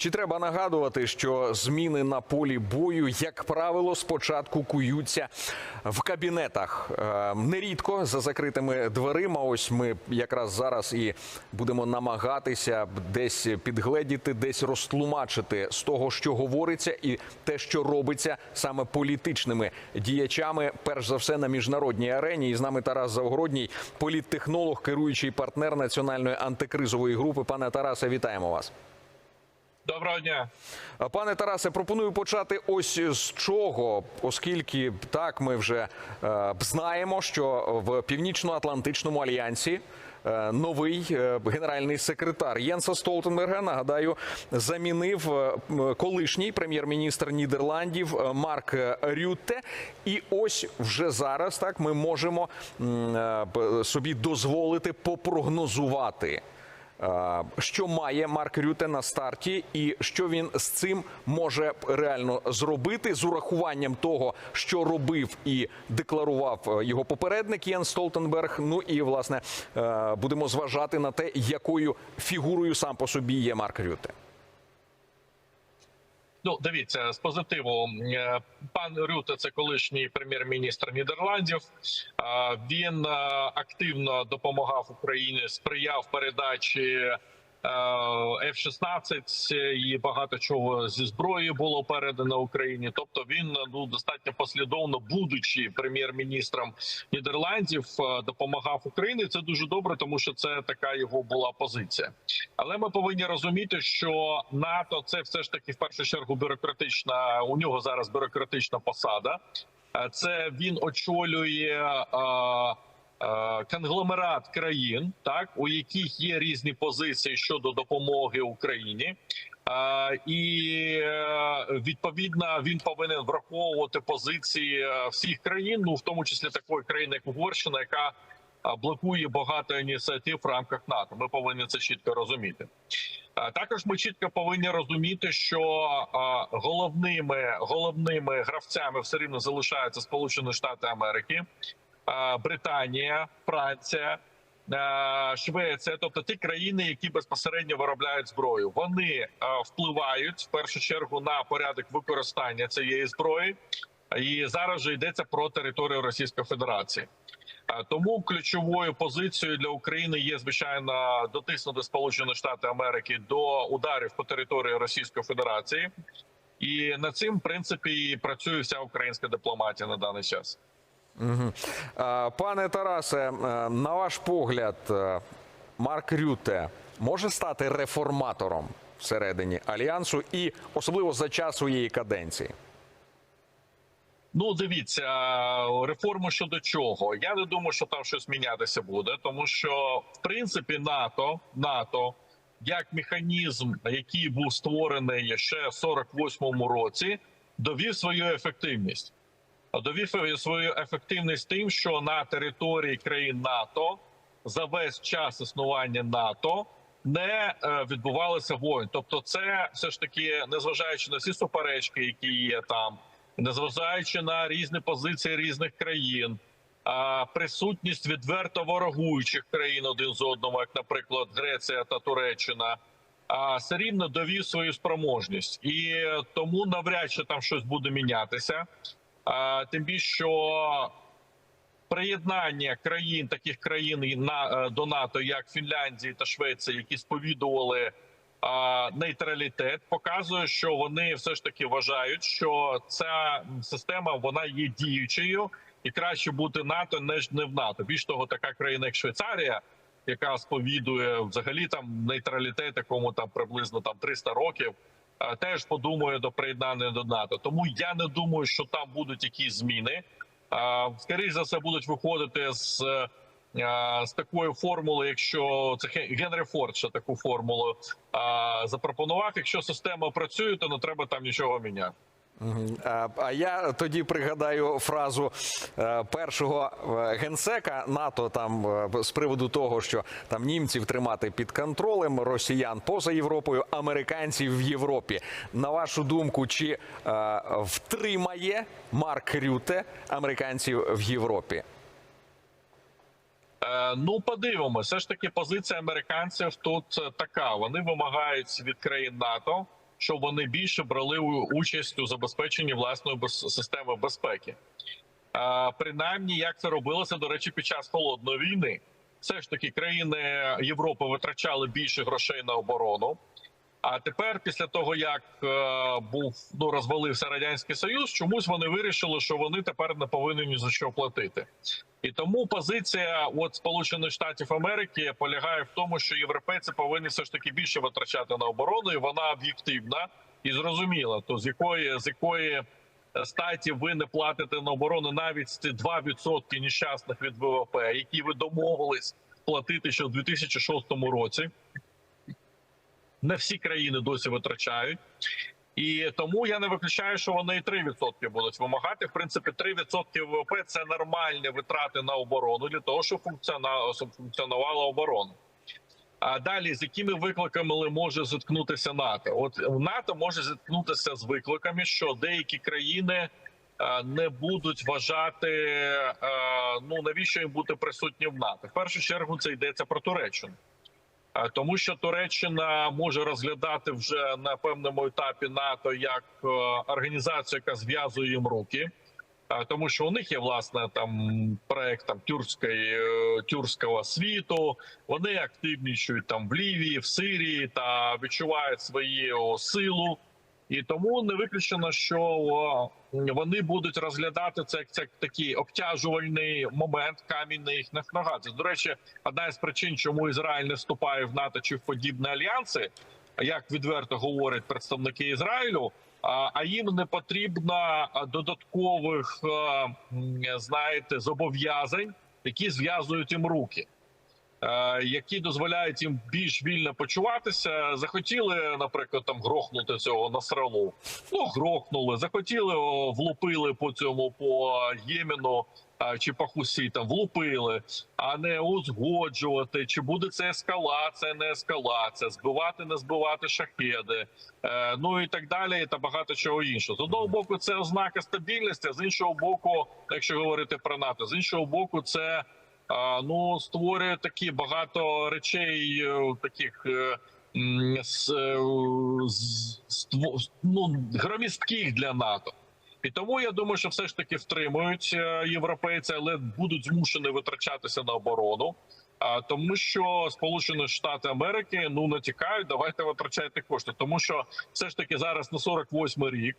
Чи треба нагадувати, що зміни на полі бою, як правило, спочатку куються в кабінетах Е, нерідко за закритими дверима. Ось ми якраз зараз і будемо намагатися десь підгледіти, десь розтлумачити з того, що говориться, і те, що робиться саме політичними діячами, перш за все на міжнародній арені. І з нами Тарас Завгородній, політтехнолог, керуючий партнер національної антикризової групи. Пане Тарасе, вітаємо вас. Доброго дня. Пане Тарасе, пропоную почати ось з чого, оскільки так ми вже е, знаємо, що в Північно-Атлантичному альянсі. е, Новий е, генеральний секретар Єнса Столтенберга, нагадаю, замінив е, колишній прем'єр-міністр Нідерландів е, Марк Рютте. І ось вже зараз так ми можемо е, собі дозволити попрогнозувати. Е, Що має Марк Рюте на старті, і що він з цим може реально зробити з урахуванням того, що робив і декларував е, його попередник Єн Столтенберг. Ну і власне е, будемо зважати на те, якою фігурою сам по собі є Марк Рюте. Ну, дивіться з позитиву. Е, Пан Рюте, це колишній прем'єр-міністр Нідерландів. Він е, активно допомагав Україні, сприяв передачі F-16 і багато чого зі зброї було передано Україні. Тобто він ну достатньо послідовно, будучи прем'єр-міністром Нідерландів, е, допомагав Україні. Це дуже добре, тому що це така його була позиція. Але ми повинні розуміти, що НАТО це все ж таки в першу чергу бюрократична. У нього зараз бюрократична посада. Е, Це він очолює. Е, Конгломерат країн, так у яких є різні позиції щодо допомоги Україні, Е, і е, відповідно він повинен враховувати позиції всіх країн, ну в тому числі такої країни, як Угорщина, яка блокує багато ініціатив в рамках НАТО. Ми повинні це чітко розуміти. Також ми чітко повинні розуміти, що головними головними гравцями все рівно залишаються Сполучені Штати Америки, Британія, Франція. Швеція, тобто ті країни, які безпосередньо виробляють зброю, вони впливають в першу чергу на порядок використання цієї зброї, і зараз же йдеться про територію Російської Федерації. Тому ключовою позицією для України є звичайно дотиснути Сполучені Штати Америки до ударів по території Російської Федерації, і над цим в принципі працює вся українська дипломатія на даний час. Пане Тарасе, е, на ваш погляд, е, Марк Рюте може стати реформатором всередині альянсу і особливо за час своєї каденції. Ну, дивіться, реформи щодо чого. Я не думаю, що там щось мінятися буде, тому що в принципі НАТО НАТО як механізм, який був створений ще в 48-му році, довів свою ефективність. А Довів свою ефективність тим, що на території країн НАТО за весь час існування НАТО не е, відбувалися воїн. Тобто, це все ж таки, незважаючи на всі суперечки, які є там, незважаючи на різні позиції різних країн, присутність відверто ворогуючих країн один з одному, як, наприклад, Греція та Туреччина. Все рівно довів свою спроможність, і тому навряд чи там щось буде мінятися. Тим більше, що приєднання країн, таких країн е, до НАТО, як Фінляндії та Швеція, які сповідували нейтралітет, показує, що вони все ж таки вважають, що ця система вона є діючою, і краще бути НАТО ніж не в НАТО. Більш того, така країна, як Швейцарія, яка сповідує взагалі там нейтралітет, якому там приблизно там 300 років. Е, Теж подумає до приєднання до НАТО, тому я не думаю, що там будуть якісь зміни. Скоріше за все будуть виходити з е, з такої формули, якщо це Ге- Генрі Форд ще таку формулу запропонував. Якщо система працює, то не треба там нічого міняти. Мгм. А, я тоді пригадаю фразу е, першого е, генсека НАТО там е, з приводу того, що там німців тримати під контролем, росіян поза Європою, американців в Європі. На вашу думку, чи е, втримає Марк Рюте американців в Європі? Е, ну, подивимося. Все ж таки, позиція американців тут е, така: вони вимагають від країн НАТО щоб вони більше брали участь у забезпеченні власної системи безпеки. Принаймні, як це робилося, до речі, під час холодної війни. Все ж таки, країни Європи витрачали більше грошей на оборону. А тепер, після того як е, був ну розвалився радянський союз, чомусь вони вирішили, що вони тепер не повинні ні за що платити. І тому позиція от Сполучених Штатів Америки полягає в тому, що європейці повинні все ж таки більше витрачати на оборону, і вона об'єктивна і зрозуміла. То з якої з якої е, статі ви не платите на оборону навіть ці 2% нещасних від ВВП, які ви домовились платити ще в 2006 році. Не всі країни досі витрачають. І тому я не виключаю, що вони і 3% будуть вимагати. В принципі, 3% ВВП – це нормальні витрати на оборону для того, щоб функціонувала оборона. А далі з якими викликами може зіткнутися НАТО? От НАТО може зіткнутися з викликами, що деякі країни не будуть вважати, ну навіщо їм бути присутні в НАТО. В першу чергу це йдеться про Туреччину. Е, Тому що Туреччина може розглядати вже на певному етапі НАТО як е, організацію, яка зв'язує їм руки, Е, тому що у них є власне там проект там тюркської тюркського світу. Вони активнішують там в Лівії, в Сирії та відчувають свою силу. І тому не виключено, що вони будуть розглядати це як це такий обтяжувальний момент камінь на їхніх ногах. До речі, одна із причин, чому Ізраїль не вступає в НАТО чи в подібні альянси, як відверто говорять представники Ізраїлю. А їм не потрібно додаткових, знаєте, зобов'язань, які зв'язують їм руки які дозволяють їм більш вільно почуватися. Захотіли, наприклад, там грохнути цього насралу. Ну грохнули. Захотіли, влупили по цьому по Ємену. Чи по Хусі там влупили, а не узгоджувати, чи буде це ескалація, не ескалація, збивати, не збивати шахеди, е, ну і так далі, та багато чого іншого. З одного боку, це ознака стабільності, а з іншого боку, якщо говорити про НАТО, з іншого боку, це ну створює такі багато речей, е, таких е, е, ну, громістких для НАТО. І тому я думаю, що все ж таки втримують європейці, але будуть змушені витрачатися на оборону. А тому, що Сполучені Штати Америки ну натякають, давайте витрачайте кошти, тому що все ж таки зараз на 48 рік.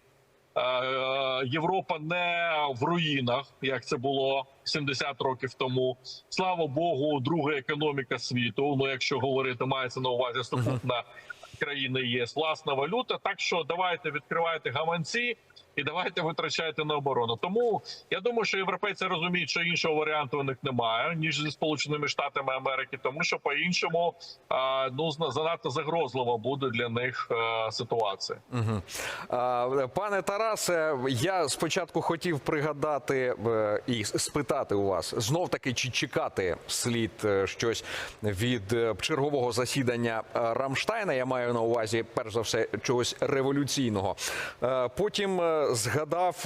Е, е, Європа не в руїнах, як це було 70 років тому. Слава Богу, друга економіка світу. Ну, якщо говорити, мається на увазі сукупна країни ЄС, власна валюта. Так що давайте відкривайте гаманці і давайте витрачайте на оборону. Тому я думаю, що європейці розуміють, що іншого варіанту у них немає ніж зі сполученими штатами Америки, тому що по іншому ну занадто загрозлива буде для них е, ситуація. А, Пане Тарасе, я спочатку хотів пригадати е, і спитати у вас знов таки, чи чекати слід е, щось від чергового засідання Рамштайна. Я маю на увазі, перш за все, чогось революційного. Потім згадав.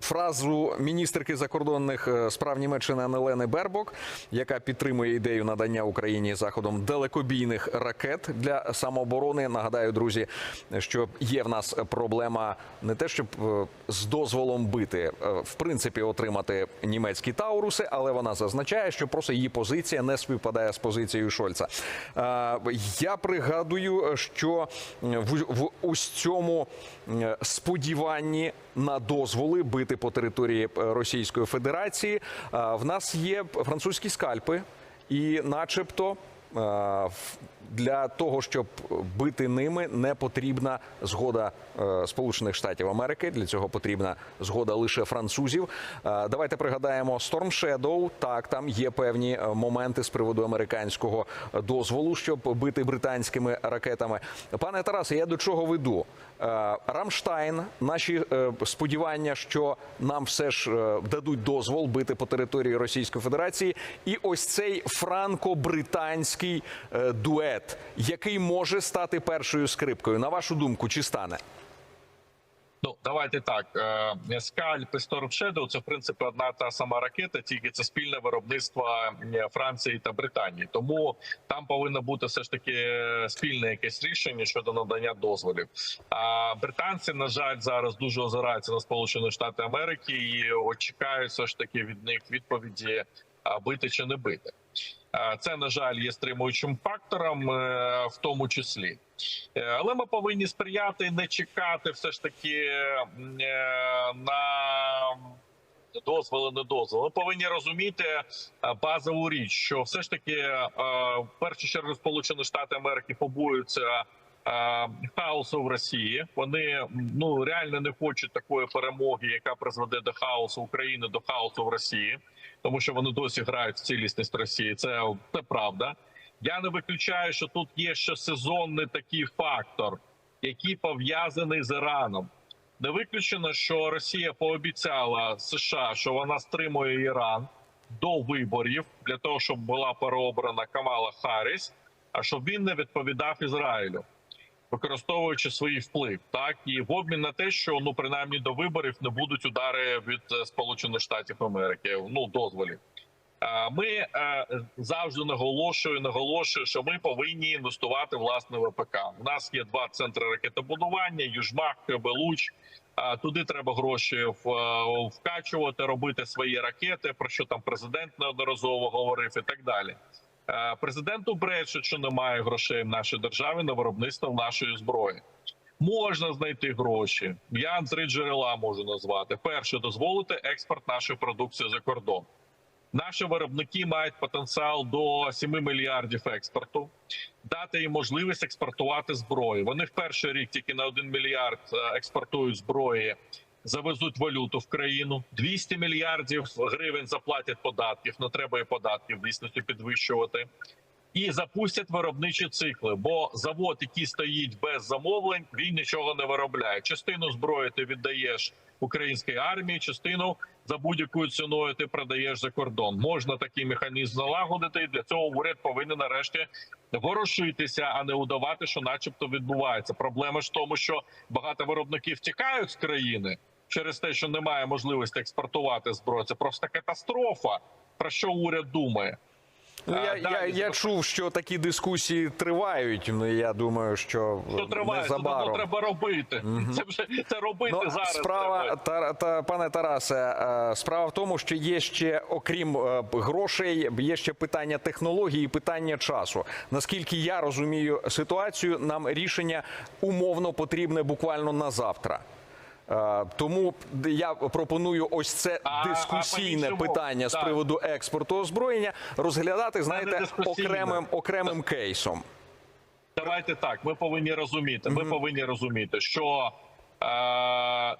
Фразу міністерки закордонних е, справ Німеччини Анелени Бербок, яка підтримує ідею надання Україні заходом далекобійних ракет для самооборони. Нагадаю, друзі, що є в нас проблема не те, щоб е, з дозволом бити, е, в принципі, отримати німецькі тауруси, але вона зазначає, що просто її позиція не співпадає з позицією Шольца. Я пригадую, що в, ось цьому сподіванні на дозволи бити по території е, Російської Федерації. е, В нас є французькі скальпи, і, начебто, е, для того, щоб бити ними, не потрібна згода Сполучених Штатів Америки. Для цього потрібна згода лише французів. Давайте пригадаємо Storm Shadow. Так, там є певні моменти з приводу американського дозволу, щоб бити британськими ракетами. Пане Тарасе, я до чого веду? Е, Рамштайн, наші е, сподівання, що нам все ж е, дадуть дозвол бити по території Російської Федерації, і ось цей франко-британський дует, який може стати першою скрипкою. На вашу думку, чи стане? Ну, давайте так. е, Скальп і Storm Shadow – це в принципі одна та сама ракета, тільки це спільне виробництво е, Франції та Британії. Тому там повинно бути все ж таки е, спільне якесь рішення щодо надання дозволів. А британці, на жаль, зараз дуже озираються на Сполучені Штати Америки і от чекають все ж таки від них відповіді а, бити чи не бити. Це на жаль є стримуючим фактором, е, в тому числі. Е, Але ми повинні сприяти не чекати все ж таки е, на дозволи, не дозволи. Ми повинні розуміти е, базову річ, що все ж таки в першу чергу Сполучені Штати Америки побоюються. Хаосу в Росії вони ну реально не хочуть такої перемоги, яка призведе до хаосу України, до хаосу в Росії, тому що вони досі грають в цілісність Росії. Це, це правда. Я не виключаю, що тут є ще сезонний такий фактор, який пов'язаний з Іраном. Не виключено, що Росія пообіцяла США, що вона стримує Іран до виборів для того, щоб була переобрана Камала Харріс, а щоб він не відповідав Ізраїлю, використовуючи свій вплив, так і в обмін на те, що ну принаймні до виборів не будуть удари від е, Сполучених Штатів Америки, ну дозволів. Ми е, завжди наголошую, наголошую, що ми повинні інвестувати власне в ВПК. У нас є два центри ракетобудування: Южмах, Белуч. Туди треба гроші е, вкачувати, робити свої ракети. Про що там президент неодноразово говорив, і так далі. Президенту брешуть, що немає грошей в нашій державі на виробництво нашої зброї. Можна знайти гроші. Я три джерела можу назвати. Перше дозволити експорт нашої продукції за кордон. Наші виробники мають потенціал до 7 мільярдів експорту, дати їм можливість експортувати зброю. Вони в перший рік тільки на 1 мільярд е, експортують зброї, завезуть валюту в країну. 200 мільярдів гривень заплатять податків. Не треба і податків в дійсності підвищувати. І запустять виробничі цикли, бо завод, який стоїть без замовлень, він нічого не виробляє. Частину зброї ти віддаєш українській армії, частину за будь-якою ціною ти продаєш за кордон. Можна такий механізм залагодити, І для цього уряд повинен нарешті ворушитися, а не удавати, що, начебто, відбувається. Проблема ж в тому, що багато виробників тікають з країни через те, що немає можливості експортувати зброю. Це просто катастрофа. Про що уряд думає? Ну, А, я, я, далі, я чув, що такі дискусії тривають. Ну я думаю, що Що триває, це давно незабаром. треба робити. Це вже це робити Ну, зараз. справа та, та пане Тарасе, е, справа в тому, що є ще окрім е, грошей, є ще питання технології, і питання часу. Наскільки я розумію ситуацію, нам рішення умовно потрібне буквально на завтра. Е, Тому я пропоную ось це дискусійне питання з приводу експорту озброєння розглядати, знаєте, окремим окремим кейсом. Давайте так. Ми повинні розуміти. Ми повинні розуміти, що е,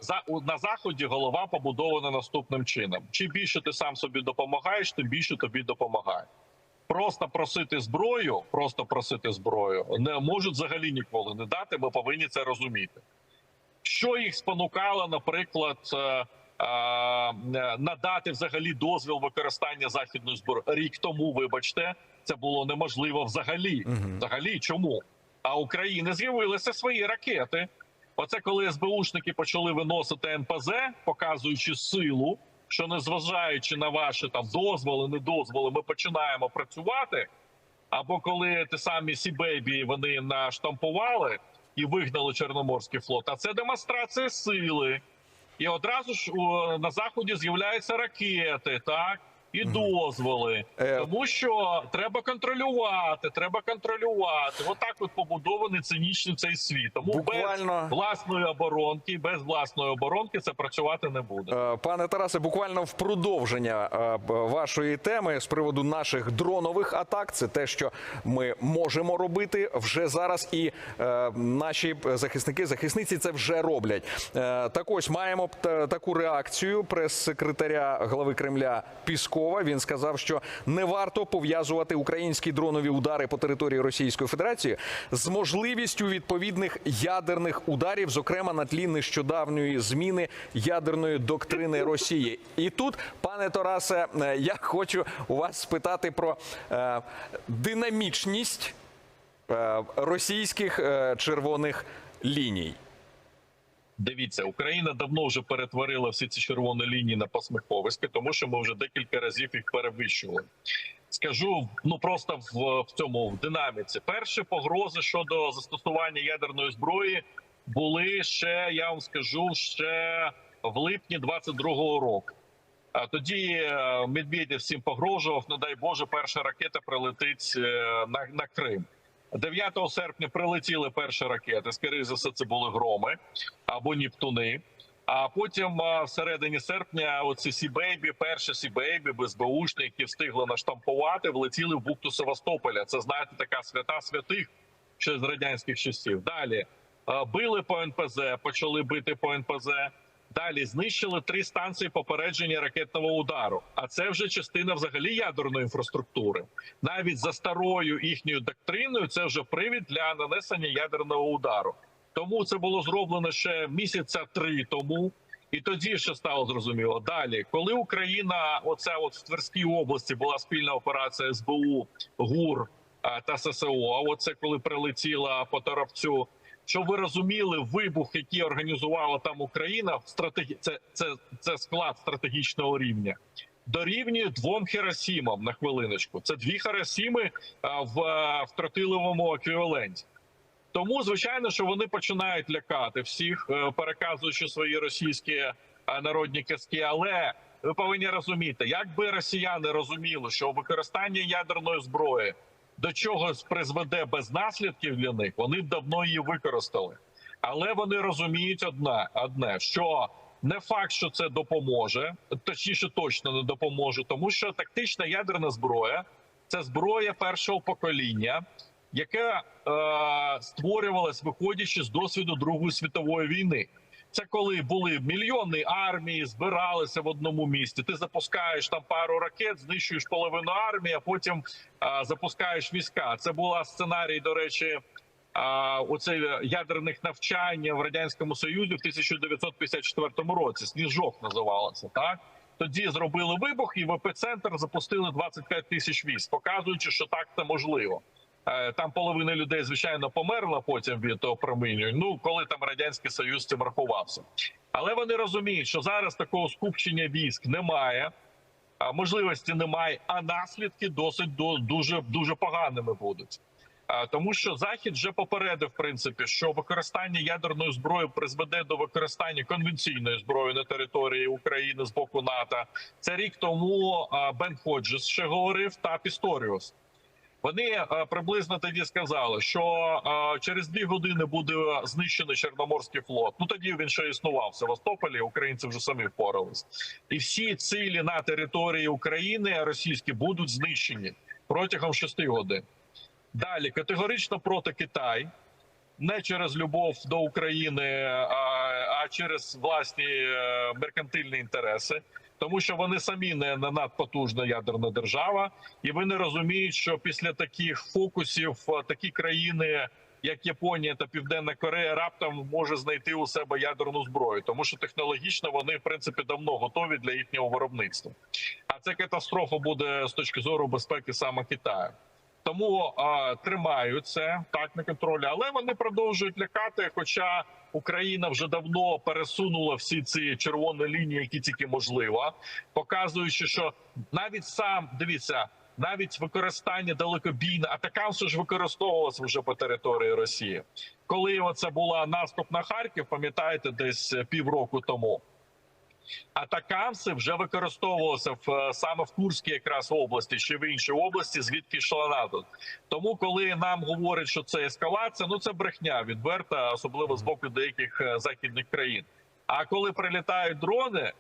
за на заході голова побудована наступним чином: чим більше ти сам собі допомагаєш, тим більше тобі допомагає. Просто просити зброю, просто просити зброю не можуть взагалі ніколи не дати. Ми повинні це розуміти. Що їх спонукало, наприклад, е, е, надати взагалі дозвіл використання західної зброї рік тому. Вибачте, це було неможливо взагалі. Взагалі, чому? А України з'явилися свої ракети. Оце коли СБУшники почали виносити НПЗ, показуючи силу, що незважаючи на ваші там дозволи, недозволи, ми починаємо працювати. Або коли ті самі Сібейбі вони наштампували і вигнали Чорноморський флот, а це демонстрація сили. І одразу ж на заході з'являються ракети, так і дозволи, Е. тому що треба контролювати, треба контролювати. Отак от побудований цинічний цей світ. Тому Буквально- без власної оборонки, без власної оборонки це працювати не буде. Е, Пане Тарасе, буквально в продовження е, вашої теми з приводу наших дронових атак, це те, що ми можемо робити вже зараз, і наші захисники, захисниці це вже роблять. Так ось маємо таку реакцію прес-секретаря глави Кремля Піскова. Він сказав, що не варто пов'язувати українські дронові удари по території Російської Федерації з можливістю відповідних ядерних ударів, зокрема на тлі нещодавньої зміни ядерної доктрини Росії. І тут, пане Тарасе, е, я хочу у вас спитати про е, динамічність е, російських е, червоних ліній. Дивіться, Україна давно вже перетворила всі ці червоні лінії на посміховиськи, тому що ми вже декілька разів їх перевищували. Скажу ну просто в, в цьому в динаміці. Перші погрози щодо застосування ядерної зброї були ще, я вам скажу, ще в липні 22-го року. А тоді е, Медведєв всім погрожував. Не дай Боже, перша ракета прилетить е, на, на Крим. 9 серпня прилетіли перші ракети. Скоріше за все, це були громи або Нептуни. А потім а, всередині серпня оці сібейбі, перші сібейбі, БСБУшні, які встигли наштампувати, влетіли в бухту Севастополя. Це знаєте, така свята святих ще з радянських часів. Далі били по НПЗ, почали бити по НПЗ. Далі знищили три станції попередження ракетного удару. А це вже частина взагалі ядерної інфраструктури. Навіть за старою їхньою доктриною, це вже привід для нанесення ядерного удару. Тому це було зроблено ще місяця три тому. І тоді ще стало зрозуміло. Далі, коли Україна, оце от в Тверській області була спільна операція СБУ, ГУР та ССО. А оце коли прилетіла по Торопцю. Щоб ви розуміли, вибух, який організувала там Україна, в стратегі... це, це, це склад стратегічного рівня. Дорівнює двом Хіросімам на хвилиночку. Це дві Хіросіми а, в, а, в тротиловому еквіваленті. Тому, звичайно, що вони починають лякати всіх, е, переказуючи свої російські е, народні казки. Але ви повинні розуміти, якби росіяни розуміли, що використання ядерної зброї до чогось призведе без наслідків для них, вони давно її використали. Але вони розуміють одне, одне що не факт, що це допоможе, точніше, точно не допоможе, тому що тактична ядерна зброя це зброя першого покоління, яка е, створювалась виходячи з досвіду Другої світової війни. Це коли були мільйони армії, збиралися в одному місті. Ти запускаєш там пару ракет, знищуєш половину армії, а потім е, запускаєш війська. Це була сценарій, до речі, а, оце ядерних навчань в радянському союзі в 1954 році. Сніжок називалося так. Тоді зробили вибух, і в епіцентр запустили 25 тисяч військ, показуючи, що так це можливо. Е, Там половина людей, звичайно, померла потім від опромінювань. Ну коли там радянський союз цим рахувався. Але вони розуміють, що зараз такого скупчення військ немає, можливості немає, а наслідки досить до- дуже дуже поганими будуть. Тому що захід вже попередив, в принципі, що використання ядерної зброї призведе до використання конвенційної зброї на території України з боку НАТО. Це рік тому Бен Ходжес ще говорив та Пісторіус. Вони е, приблизно тоді сказали, що е, через дві години буде знищений Чорноморський флот. Ну тоді він ще існував в Севастополі. Українці вже самі впорались, і всі цілі на території України російські будуть знищені протягом шести годин. Далі категорично проти Китай, не через любов до України, а, через власні е, меркантильні інтереси, тому що вони самі не, надпотужна ядерна держава, і вони розуміють, що після таких фокусів е, такі країни. Як Японія та Південна Корея раптом може знайти у себе ядерну зброю, тому що технологічно вони в принципі давно готові для їхнього виробництва. А це катастрофа буде з точки зору безпеки саме Китаю. Тому а, тримають це так на контролі, але вони продовжують лякати. Хоча Україна вже давно пересунула всі ці червоні лінії, які тільки можливо, показуючи, що навіть сам дивіться, навіть використання далекобійна атакамсу ж використовувалося вже по території Росії. Коли оце була наступ на Харків, пам'ятаєте, десь півроку тому. Атакамси вже використовувалися в е, саме в Курській якраз області чи в іншій області, звідки йшла НАТО. Тому, коли нам говорять, що це ескалація, ну це брехня відверта, особливо з боку деяких е, західних країн. А коли прилітають дрони,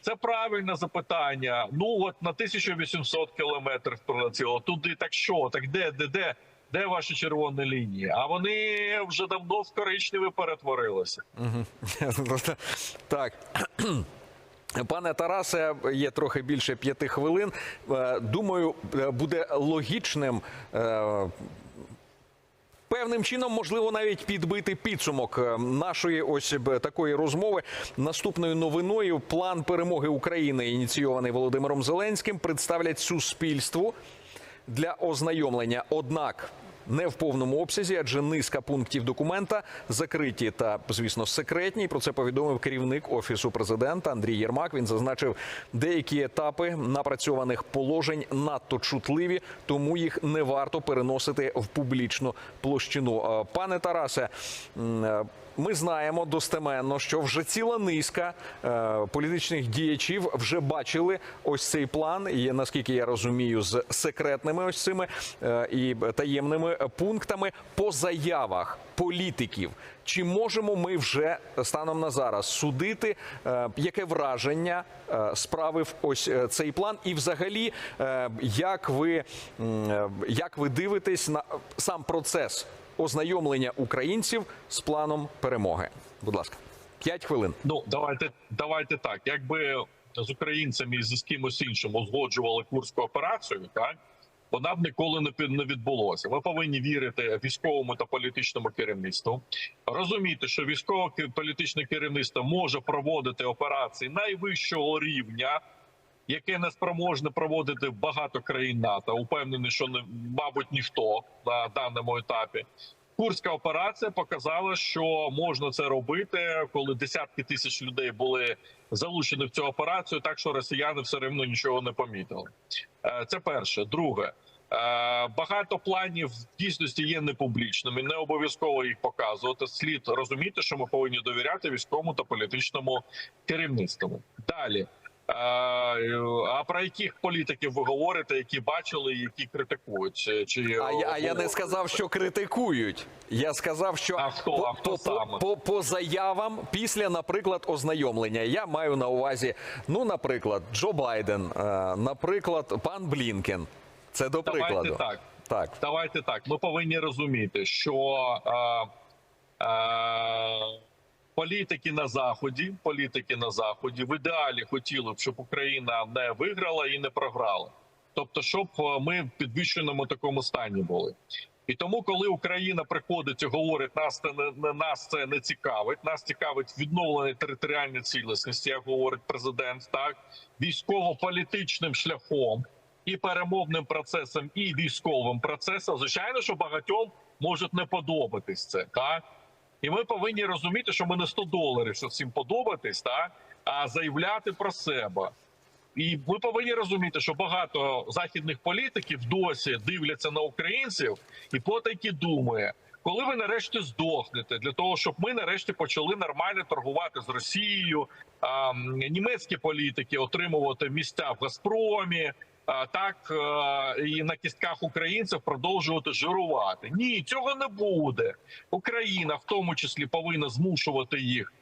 це правильне запитання. Ну от на 1800 кілометрів прилетіло туди. Так що? Так де, де, де? Де ваші червоні лінії? А вони вже давно в коричневі перетворилися. Так. Пане Тарасе, є трохи більше п'яти хвилин. Е, Думаю, е, буде логічним. е, Певним чином, можливо, навіть підбити підсумок нашої ось такої розмови. Наступною новиною план перемоги України, ініційований Володимиром Зеленським, представлять суспільству для ознайомлення. Однак не в повному обсязі, адже низка пунктів документа закриті та, звісно, секретні. Про це повідомив керівник офісу президента Андрій Єрмак. Він зазначив, деякі етапи напрацьованих положень надто чутливі, тому їх не варто переносити в публічну площину. Е, Пане Тарасе. Ми знаємо достеменно, що вже ціла низка е, політичних діячів вже бачили ось цей план. І наскільки я розумію, з секретними ось цими е, і таємними пунктами по заявах політиків. Чи можемо ми вже станом на зараз судити, е, яке враження е, справив ось е, цей план, і взагалі, е, як ви, е, як ви дивитесь на сам процес ознайомлення українців з планом перемоги? Будь ласка, п'ять хвилин. Ну давайте давайте так. Якби з українцями і з кимось іншим узгоджували курську операцію, так вона б ніколи не відбулося. Ми повинні вірити військовому та політичному керівництву, розуміти, що військово ки- політичне керівництво може проводити операції найвищого рівня. Яке не спроможне проводити багато країн НАТО, упевнений, що не мабуть ніхто на даному етапі. Курська операція показала, що можна це робити, коли десятки тисяч людей були залучені в цю операцію, так що росіяни все рівно нічого не помітили. Е, Це перше. Друге, е, багато планів в дійсності є непублічними. Не обов'язково їх показувати. Слід розуміти, що ми повинні довіряти військовому та політичному керівництву. Далі. Е, А про яких політиків ви говорите, які бачили, які критикують? Чи- А я, я не сказав, що критикують. Я сказав, що А хто? А хто по, саме? по, по заявам після, наприклад, ознайомлення. Я маю на увазі, ну, наприклад, Джо Байден, е, наприклад, пан Блінкен. Це до Давайте прикладу. так. Так. Давайте так. Ми повинні розуміти, що е, е, політики на заході, політики на заході в ідеалі хотіли б, щоб Україна не виграла і не програла. Тобто, щоб е, ми в підвищеному такому стані були. І тому, коли Україна приходить і говорить, нас це не нас це не цікавить. Нас цікавить відновлення територіальної цілісності, як говорить президент, так військово-політичним шляхом і перемовним процесом, і військовим процесом. Звичайно, що багатьом можуть не подобатись це, так і ми повинні розуміти, що ми не 100 доларів, щоб всім подобатись, так а заявляти про себе. І ми повинні розуміти, що багато західних політиків досі дивляться на українців і потайки думає, коли ви нарешті здохнете, для того, щоб ми нарешті почали нормально торгувати з Росією, а, німецькі політики отримувати місця в Газпромі. Так е, і на кістках українців продовжувати жирувати. Ні, цього не буде. Україна в тому числі повинна змушувати їх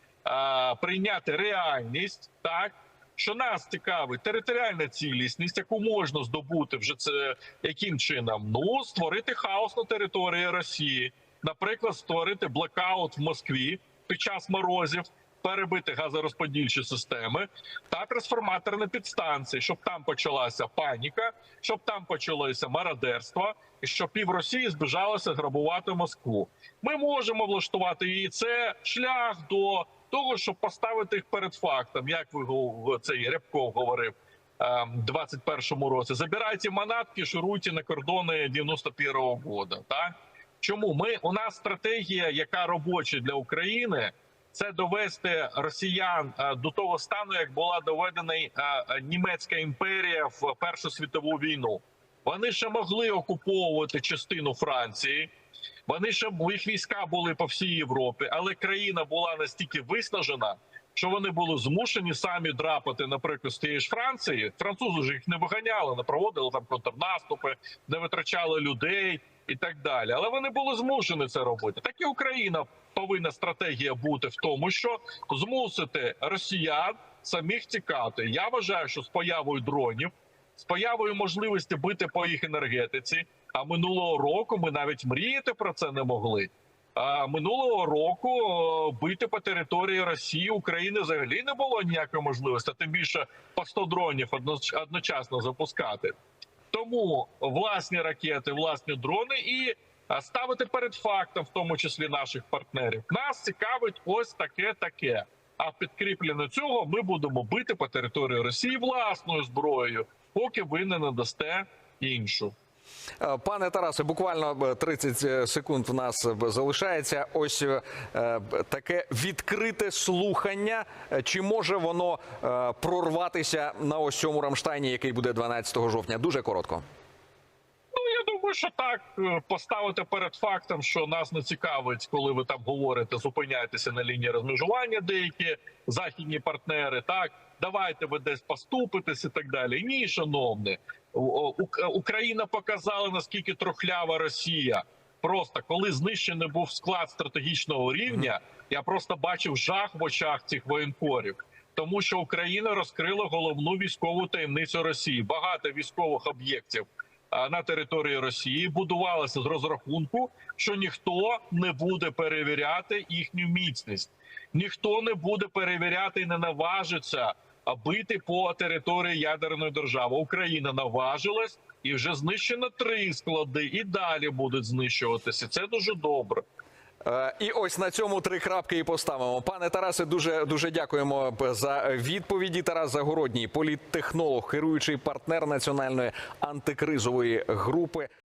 прийняти реальність, так що нас цікавить територіальна цілісність, яку можна здобути вже це яким чином? Ну створити хаос на території Росії, наприклад, створити блекаут в Москві під час морозів. Перебити газорозподільчі системи та трансформаторні підстанції, щоб там почалася паніка, щоб там почалося мародерство, і щоб пів Росії збіжалося грабувати Москву. Ми можемо влаштувати і це шлях до того, щоб поставити їх перед фактом, як ви цей Рябков говорив ем, в 21-му році. Забирайте манатки, шуруйте на кордони 91-го года. Так чому ми у нас стратегія, яка робоча для України, це довести росіян е, до того стану, як була доведена е, німецька імперія в Першу світову війну. Вони ще могли окуповувати частину Франції. Вони ще їх війська були по всій Європі, але країна була настільки виснажена, що вони були змушені самі драпати, наприклад, з тієї ж Франції. Французи ж їх не виганяли, не проводили там контрнаступи, не витрачали людей і так далі. Але вони були змушені це робити. Так і Україна повинна стратегія бути в тому, що змусити росіян самих тікати. Я вважаю, що з появою дронів, з появою можливості бити по їх енергетиці. А минулого року ми навіть мріяти про це не могли. А минулого року бити по території Росії України взагалі не було ніякої можливості, тим більше по 100 дронів одночасно запускати. Тому власні ракети, власні дрони і ставити перед фактом, в тому числі наших партнерів. Нас цікавить ось таке таке. А в підкріплення цього ми будемо бити по території Росії власною зброєю, поки ви не надасте іншу. Е, Пане Тарасе, буквально е, 30 секунд в нас е, залишається. Ось е, е, таке відкрите слухання. Е, Чи може воно е, прорватися на ось цьому Рамштайні, який буде 12 жовтня? Дуже коротко. Думаю, що так е, поставити перед фактом, що нас не цікавить, коли ви там говорите, зупиняйтеся на лінії розмежування, деякі західні партнери. Так давайте ви десь поступитесь і так далі. Ні, У- Україна показала наскільки трохлява Росія. Просто коли знищений був склад стратегічного рівня, я просто бачив жах в очах цих воєнкорів. Тому що Україна розкрила головну військову таємницю Росії. Багато військових об'єктів на території Росії будувалося з розрахунку, що ніхто не буде перевіряти їхню міцність, ніхто не буде перевіряти і не наважиться бити по території ядерної держави. Україна наважилась і вже знищено три склади, і далі будуть знищуватися. Це дуже добре. Е, І ось на цьому три крапки і поставимо. Пане Тарасе, дуже дуже дякуємо за відповіді. Тарас Загородній, політтехнолог, керуючий партнер національної антикризової групи.